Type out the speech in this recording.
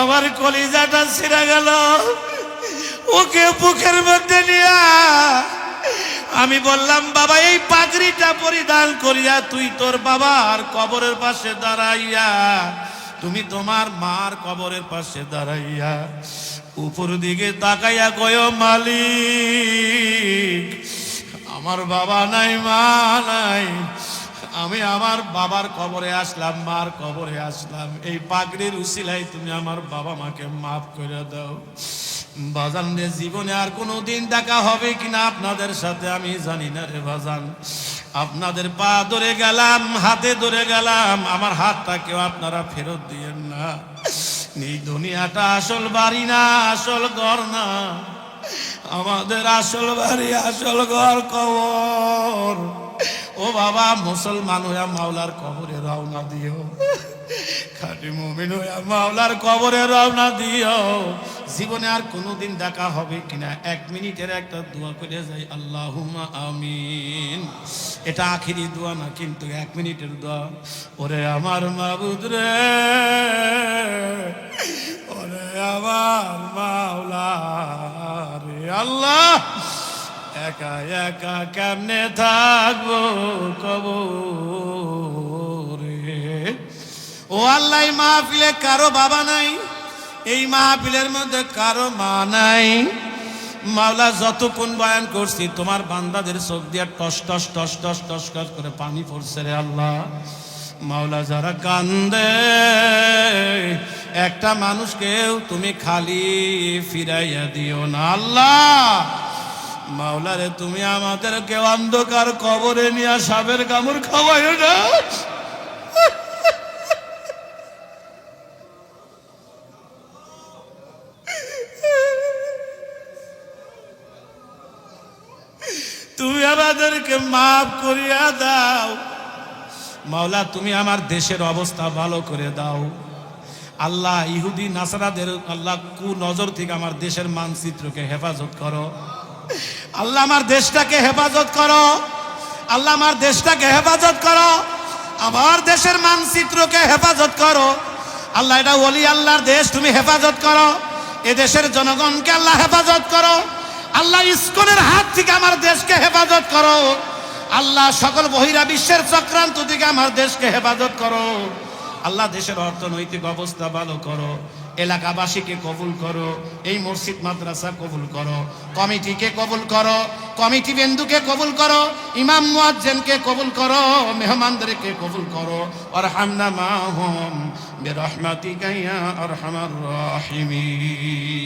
আমার কলিজাটা ছিঁড়া গেল। ওকে বুকের মধ্যে নিয়া আমি বললাম, বাবা, এই পাগড়িটা পরিধান করিয়া তুই তোর বাবার কবরের পাশে দাঁড়াইয়া, তুমি তোমার মার কবরের পাশে দাঁড়াইয়া উপর দিকে তাকাইয়া কয়, মালিক, আমার বাবা নাই, মা নাই আমি আমার বাবার কবরে আসলাম, মার কবরে আসলাম। এই পাগড়ির উসিলাই তুমি আমার বাবা মাকে মাফ করে দাও। বাজান রে, জীবনে আর কোনো দিন দেখা হবে কিনা আপনাদের সাথে আমি জানি না রে বাজান। আপনাদের পা ধরে গেলাম, হাতে ধরে গেলাম, আমার হাতটা কেউ আপনারা ফেরত দিয়েন না। এই দুনিয়াটা আসল বাড়ি না, আসল ঘর না। আমাদের আসল বাড়ি, আসল ঘর কবর। ও বাবা, মুসলমান হইয়া মাওলার কবরে রওনা দিও। খাটি মুমিন হইয়া মাওলার কবরে রওনা দিও। জীবনে আর কোনোদিন দেখা হবে কিনা, এক মিনিটের একটা দোয়া করে যাই, আল্লাহুম্মা আমিন। এটা আখিরি দোয়া না, কিন্তু এক মিনিটের দোয়া। ওরে আমার মাবুদ রে। একা একা কেমনে থাকব কবরে? ও আল্লাহ মাহফিলে কারও বাবা নাই, এই মাহফিলের মধ্যে কারও মা নাই। মাওলা, যতক্ষণ বয়ান করছি, তোমার বান্দাদের চোখ দিয়ে টস টস টস টস টস টস করে পানি পড়ছে রে আল্লাহ। মাওলা, যারা কান্দে, একটা মানুষকেও তুমি খালি ফিরাইয়া দিও না। আল্লাহ মাওলারে, তুমি আমাদেরকে অন্ধকার কবরে নিয়ে সাপের কামড় খাওয়াইও না। তুমি আমাদেরকে মাফ করিয়া দাও। মাওলা, তুমি আমার দেশের অবস্থা ভালো করে দাও। আল্লাহ ইহুদি, নাসারাদের, আল্লাহ কু নজর থেকে আমার দেশের মানচিত্রকে হেফাজত করো। আল্লাহ আমার দেশটাকে হেফাজত করো। আল্লাহ আমার দেশটাকে হেফাজত করো। আমার দেশের মানচিত্রকে হেফাজত করো। আল্লাহ, এটা ওলি আল্লাহর দেশ, তুমি হেফাজত করো। এ দেশের জনগণকে আল্লাহ হেফাজত করো। আল্লাহ ইস্কনের হাত থেকে আমার দেশকে হেফাজত করো। আল্লাহ সকল বহিরা বিশ্বের চক্রান্ত থেকে আমার দেশকে হেফাজত করো। আল্লাহ দেশের অর্থনৈতিক অবস্থা ভালো করো। এলাকাবাসীকে কবুল করো, এই মসজিদ, মাদ্রাসা কবুল করো, কমিটিকে কবুল করো, কমিটি বিন্দুকে কবুল করো, ইমাম মুয়াজ্জেনকে কবুল করো, মেহমানদেরকে কবুল করো। আর হামনা মাহম বেরহমাতিকা ইয়া আরহামার রাহিমিন।